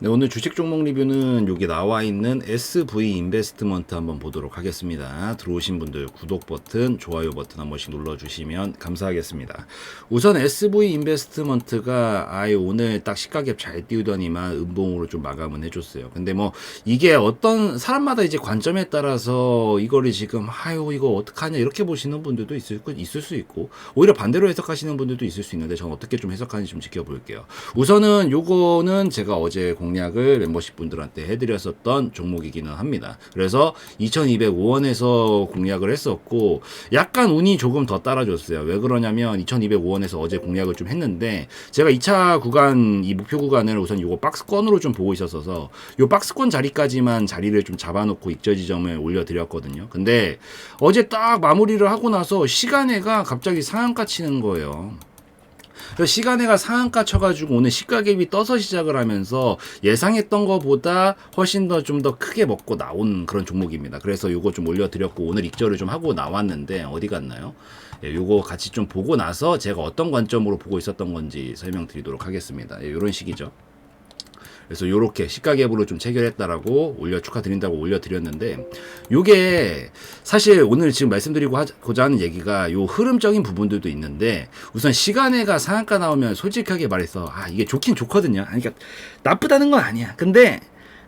네, 오늘 주식 종목 리뷰는 여기 나와 있는 SV 인베스트먼트 한번 보도록 하겠습니다. 들어오신 분들 구독 버튼, 좋아요 버튼 한 번씩 눌러주시면 감사하겠습니다. 우선 SV 인베스트먼트가 아예 오늘 딱 시가갭 잘 띄우더니만 음봉으로 좀 마감은 해줬어요. 근데 뭐 이게 어떤 사람마다 이제 관점에 따라서 이거를 지금 아유 이거 어떡하냐 이렇게 보시는 분들도 있을, 거- 있을 수 있고 오히려 반대로 해석하시는 분들도 있을 수 있는데 저는 어떻게 좀 해석하는지 좀 지켜볼게요. 우선은 요거는 제가 어제 공 략을 멤버십 분들한테 해드렸었던 종목이기는 합니다. 그래서 2205원에서 공략을 했었고 약간 운이 조금 더 따라줬어요. 왜 그러냐면 2205원에서 어제 공략을 좀 했는데 제가 2차 구간 이 목표 구간을 우선 요거 박스권으로 좀 보고 있었어서 요 박스권 자리까지만 자리를 좀 잡아놓고 익절 지점을 올려드렸거든요. 근데 어제 딱 마무리를 하고 나서 시간애가 갑자기 상한가 치는 거예요. 시간애가 상한가 쳐가지고 오늘 시가갭이 떠서 시작을 하면서 예상했던 것보다 훨씬 더 좀 더 크게 먹고 나온 그런 종목입니다. 그래서 요거 좀 올려드렸고 오늘 익절을 좀 하고 나왔는데 어디 갔나요? 예, 요거 같이 좀 보고 나서 제가 어떤 관점으로 보고 있었던 건지 설명드리도록 하겠습니다. 예, 요런 식이죠. 그래서 요렇게 시가갭으로 좀 체결했다라고 올려 축하드린다고 올려드렸는데 요게 사실 오늘 지금 말씀드리고 하고자 하는 얘기가 요 흐름적인 부분들도 있는데 우선 시간애가 상한가 나오면 솔직하게 말해서 아 이게 좋긴 좋거든요. 그러니까 나쁘다는 건 아니야. 근데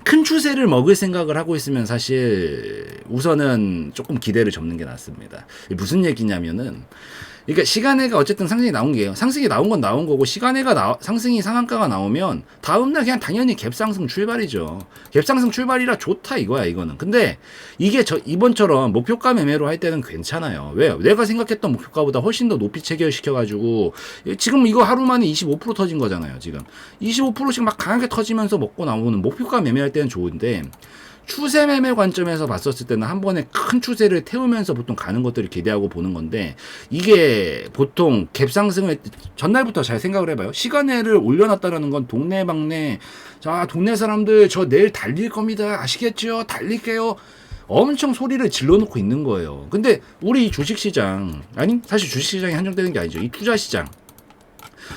큰 추세를 먹을 생각을 하고 있으면 사실 우선은 조금 기대를 접는 게 낫습니다. 무슨 얘기냐면은 그러니까 시간애가 어쨌든 상승이 나온 게요. 상승이 나온 건 나온 거고 시간애가 나, 상승이 상한가가 나오면 다음 날 그냥 당연히 갭상승 출발이죠. 갭상승 출발이라 좋다 이거야 이거는. 근데 이게 저 이번처럼 목표가 매매로 할 때는 괜찮아요. 왜요? 내가 생각했던 목표가보다 훨씬 더 높이 체결시켜 가지고 지금 이거 하루 만에 25% 터진 거잖아요, 지금. 25%씩 막 강하게 터지면서 먹고 나오는 목표가 매매할 때는 좋은데 추세 매매 관점에서 봤었을 때는 한 번에 큰 추세를 태우면서 보통 가는 것들을 기대하고 보는 건데 이게 보통 갭 상승을 전날부터 잘 생각을 해봐요. 시간애를 올려놨다라는 건 동네 방네 자 동네 사람들 저 내일 달릴 겁니다. 아시겠죠? 달릴게요. 엄청 소리를 질러놓고 있는 거예요. 근데 우리 이 주식시장 아니 사실 주식시장이 한정되는 게 아니죠. 이 투자시장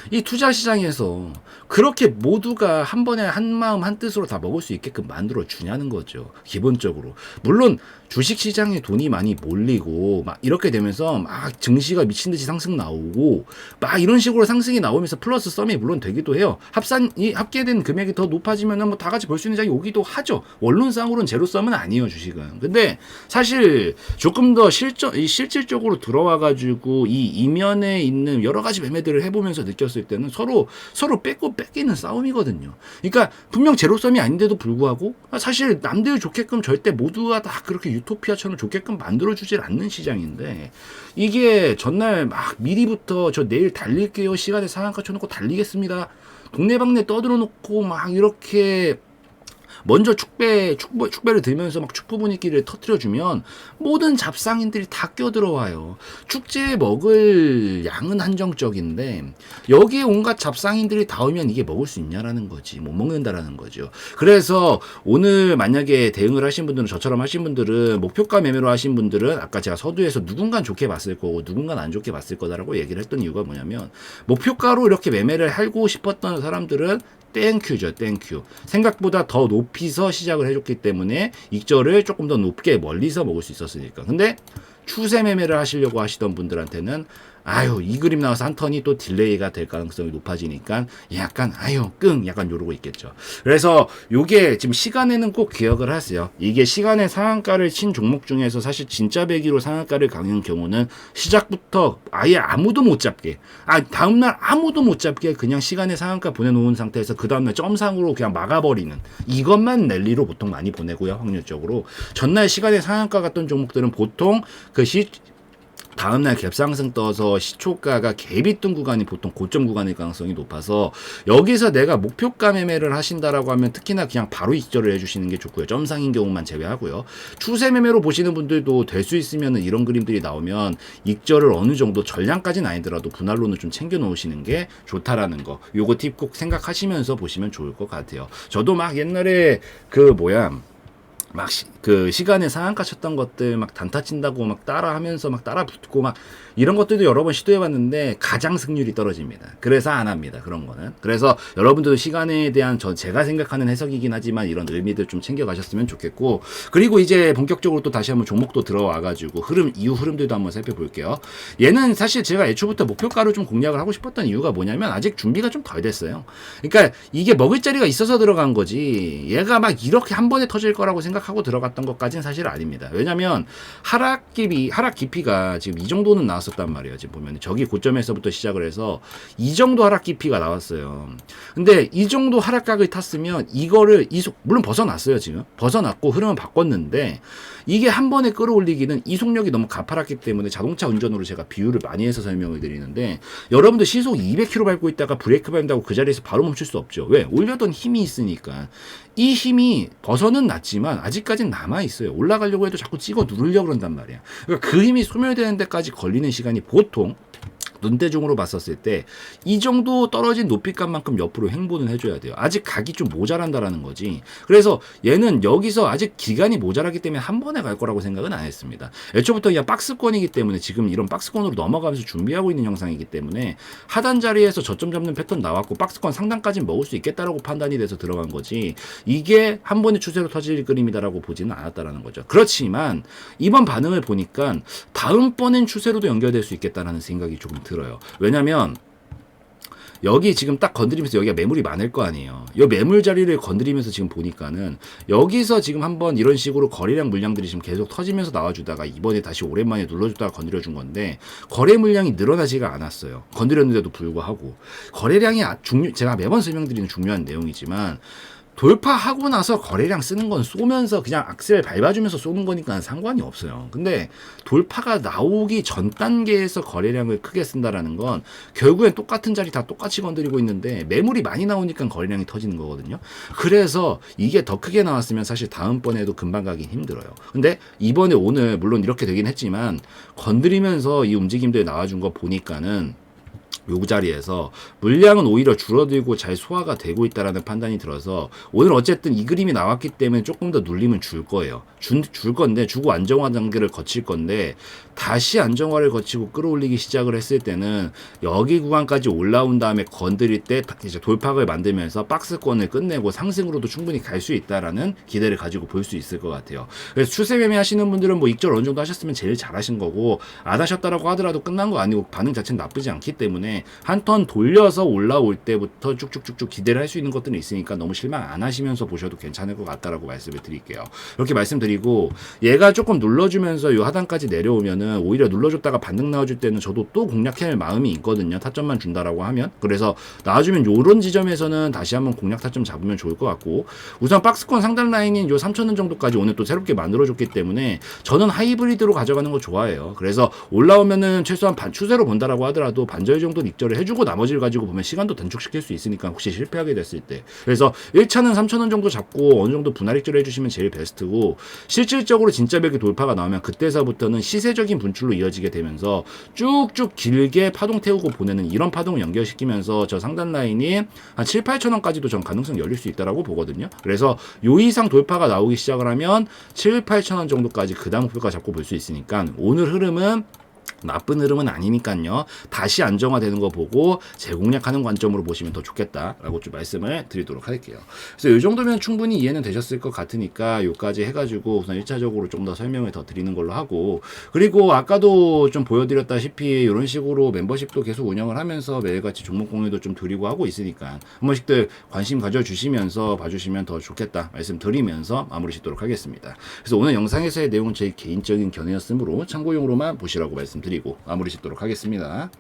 이 투자 시장에서 그렇게 모두가 한 번에 한 마음 한 뜻으로 다 먹을 수 있게끔 만들어 주냐는 거죠. 기본적으로. 물론 주식 시장에 돈이 많이 몰리고 막 이렇게 되면서 막 증시가 미친 듯이 상승 나오고 막 이런 식으로 상승이 나오면서 플러스 썸이 물론 되기도 해요. 합산이 합계된 금액이 더 높아지면은 뭐 다 같이 볼수 있는 장이 오기도 하죠. 원론상으로는 제로 썸은 아니에요, 주식은. 근데 사실 조금 더이 실질적으로 들어와 가지고 이 이면에 있는 여러 가지 매매들을 해 보면서 느꼈을 때는 서로 서로 뺏고 뺏 기는 싸움이거든요. 그러니까 분명 제로섬이 아닌데도 불구하고 사실 남들 좋게끔 절대 모두가 다 그렇게 유토피아처럼 좋게끔 만들어주질 않는 시장인데 이게 전날 막 미리부터 저 내일 달릴게요 시간에 상한가 쳐놓고 달리겠습니다. 동네방네 떠들어 놓고 막 이렇게 먼저 축배, 축배, 축배를 들면서 막 축구 분위기를 터트려주면 모든 잡상인들이 다 껴들어와요. 축제에 먹을 양은 한정적인데 여기에 온갖 잡상인들이 다 오면 이게 먹을 수 있냐라는 거지. 못 먹는다라는 거죠. 그래서 오늘 만약에 대응을 하신 분들은 저처럼 하신 분들은 목표가 매매로 하신 분들은 아까 제가 서두에서 누군간 좋게 봤을 거고 누군간 안 좋게 봤을 거다라고 얘기를 했던 이유가 뭐냐면 목표가로 이렇게 매매를 하고 싶었던 사람들은 땡큐죠, 땡큐. 생각보다 더 높이서 시작을 해줬기 때문에 익절을 조금 더 높게 멀리서 먹을 수 있었으니까. 근데 추세 매매를 하시려고 하시던 분들한테는 아유 이 그림 나와서 한 턴이 또 딜레이가 될 가능성이 높아지니까 약간 아유 끙 약간 요러고 있겠죠. 그래서 요게 지금 시간에는 꼭 기억을 하세요. 이게 시간의 상한가를 친 종목 중에서 사실 진짜 배기로 상한가를 강한 경우는 시작부터 아예 아무도 못 잡게 아 다음날 아무도 못 잡게 그냥 시간의 상한가 보내놓은 상태에서 그 다음날 점상으로 그냥 막아버리는 이것만 랠리로 보통 많이 보내고요 확률적으로 전날 시간의 상한가 같던 종목들은 보통 그 시 다음날 갭상승 떠서 시초가가 갭이 뜬 구간이 보통 고점 구간일 가능성이 높아서 여기서 내가 목표가 매매를 하신다라고 하면 특히나 그냥 바로 익절을 해주시는 게 좋고요. 점상인 경우만 제외하고요. 추세 매매로 보시는 분들도 될 수 있으면 이런 그림들이 나오면 익절을 어느 정도 전량까지는 아니더라도 분할로는 좀 챙겨 놓으시는 게 좋다라는 거. 요거 팁 꼭 생각하시면서 보시면 좋을 것 같아요. 저도 막 옛날에 그 뭐야 막 그 시간에 상한가 쳤던 것들 막 단타 친다고 막 따라 하면서 막 따라 붙고 막 이런 것들도 여러 번 시도해 봤는데 가장 승률이 떨어집니다. 그래서 안 합니다. 그런 거는. 그래서 여러분들도 시간에 대한 저 제가 생각하는 해석이긴 하지만 이런 의미들 좀 챙겨 가셨으면 좋겠고 그리고 이제 본격적으로 또 다시 한번 종목도 들어와 가지고 흐름 이후 흐름들도 한번 살펴볼게요. 얘는 사실 제가 애초부터 목표가로 좀 공략을 하고 싶었던 이유가 뭐냐면 아직 준비가 좀 덜 됐어요. 그러니까 이게 먹을 자리가 있어서 들어간 거지 얘가 막 이렇게 한 번에 터질 거라고 생각 하고 들어갔던 것까지는 사실 아닙니다. 왜냐면 하락 깊이 하락 깊이가 지금 이 정도는 나왔었단 말이에요. 지금 보면 저기 고점에서부터 시작을 해서 이 정도 하락 깊이가 나왔어요. 근데 이 정도 하락각을 탔으면 이거를 이속 물론 벗어났어요 지금 벗어났고 흐름을 바꿨는데 이게 한 번에 끌어올리기는 이속력이 너무 가파랐기 때문에 자동차 운전으로 제가 비유를 많이 해서 설명을 드리는데 여러분들 시속 200km 밟고 있다가 브레이크 밟는다고 그 자리에서 바로 멈출 수 없죠. 왜? 올려던 힘이 있으니까. 이 힘이 벗어는 났지만 아직 까지는 남아 있어요. 올라가려고 해도 자꾸 찍어 누르려고 그런단 말이야. 그러니까 그 힘이 소멸되는 데까지 걸리는 시간이 보통 눈대중으로 봤었을 때 이 정도 떨어진 높이감만큼 옆으로 행보는 해줘야 돼요. 아직 각이 좀 모자란다라는 거지. 그래서 얘는 여기서 아직 기간이 모자라기 때문에 한 번에 갈 거라고 생각은 안 했습니다. 애초부터 그냥 박스권이기 때문에 지금 이런 박스권으로 넘어가면서 준비하고 있는 형상이기 때문에 하단 자리에서 저점 잡는 패턴 나왔고 박스권 상단까지 먹을 수 있겠다라고 판단이 돼서 들어간 거지. 이게 한 번의 추세로 터질 그림이다라고 보지는 않았다라는 거죠. 그렇지만 이번 반응을 보니까 다음번엔 추세로도 연결될 수 있겠다라는 생각이 조금 들 어요. 왜냐면 여기 지금 딱 건드리면서 여기가 매물이 많을 거 아니에요. 이 매물 자리를 건드리면서 지금 보니까는 여기서 지금 한번 이런 식으로 거래량 물량들이 지금 계속 터지면서 나와주다가 이번에 다시 오랜만에 눌러주다가 건드려준 건데 거래 물량이 늘어나지가 않았어요. 건드렸는데도 불구하고 거래량이 아- 중요 제가 매번 설명드리는 중요한 내용이지만 돌파하고 나서 거래량 쓰는 건 쏘면서 그냥 악셀 밟아주면서 쏘는 거니까 상관이 없어요. 근데 돌파가 나오기 전 단계에서 거래량을 크게 쓴다라는 건 결국엔 똑같은 자리 다 똑같이 건드리고 있는데 매물이 많이 나오니까 거래량이 터지는 거거든요. 그래서 이게 더 크게 나왔으면 사실 다음번에도 금방 가긴 힘들어요. 근데 이번에 오늘 물론 이렇게 되긴 했지만 건드리면서 이 움직임들 나와준 거 보니까는 요 자리에서 물량은 오히려 줄어들고 잘 소화가 되고 있다라는 판단이 들어서 오늘 어쨌든 이 그림이 나왔기 때문에 조금 더 눌림은 줄 거예요. 줄, 줄 건데 주고 안정화 단계를 거칠 건데 다시 안정화를 거치고 끌어올리기 시작을 했을 때는 여기 구간까지 올라온 다음에 건드릴 때 이제 돌파를 만들면서 박스권을 끝내고 상승으로도 충분히 갈 수 있다라는 기대를 가지고 볼 수 있을 것 같아요. 그래서 추세 매매 하시는 분들은 뭐 익절 어느 정도 하셨으면 제일 잘하신 거고 안 하셨다라고 하더라도 끝난 거 아니고 반응 자체는 나쁘지 않기 때문에 한 턴 돌려서 올라올 때부터 쭉쭉쭉쭉 기대를 할 수 있는 것들은 있으니까 너무 실망 안 하시면서 보셔도 괜찮을 것 같다라고 말씀을 드릴게요. 이렇게 말씀드리고 얘가 조금 눌러주면서 요 하단까지 내려오면은 오히려 눌러줬다가 반등 나와줄 때는 저도 또 공략할 마음이 있거든요. 타점만 준다라고 하면 그래서 나와주면 요런 지점에서는 다시 한번 공략 타점 잡으면 좋을 것 같고 우선 박스권 상단 라인인 요 3천원 정도까지 오늘 또 새롭게 만들어줬기 때문에 저는 하이브리드로 가져가는 거 좋아해요. 그래서 올라오면은 최소한 반 추세로 본다라고 하더라도 반절 정도 익절을 해주고 나머지를 가지고 보면 시간도 단축시킬 수 있으니까 혹시 실패하게 됐을 때 그래서 1차는 3천원 정도 잡고 어느 정도 분할 익절 해주시면 제일 베스트고 실질적으로 진짜 벽이 돌파가 나오면 그때서부터는 시세적인 분출로 이어지게 되면서 쭉쭉 길게 파동 태우고 보내는 이런 파동을 연결시키면서 저 상단 라인이 한 7, 8천 원까지도 전 가능성 열릴 수 있다라고 보거든요. 그래서 요 이상 돌파가 나오기 시작을 하면 7, 8천 원 정도까지 그 다음 목표가 잡고 볼 수 있으니까 오늘 흐름은 나쁜 흐름은 아니니까요. 다시 안정화되는 거 보고 재공략하는 관점으로 보시면 더 좋겠다라고 좀 말씀을 드리도록 할게요. 그래서 이 정도면 충분히 이해는 되셨을 것 같으니까 요까지 해가지고 우선 1차적으로 좀 더 설명을 더 드리는 걸로 하고 그리고 아까도 좀 보여드렸다시피 이런 식으로 멤버십도 계속 운영을 하면서 매일같이 종목 공유도 좀 드리고 하고 있으니까 한 번씩들 관심 가져주시면서 봐주시면 더 좋겠다 말씀드리면서 마무리 짓도록 하겠습니다. 그래서 오늘 영상에서의 내용은 제 개인적인 견해였으므로 참고용으로만 보시라고 말씀 드리고 마무리 짓도록 하겠습니다.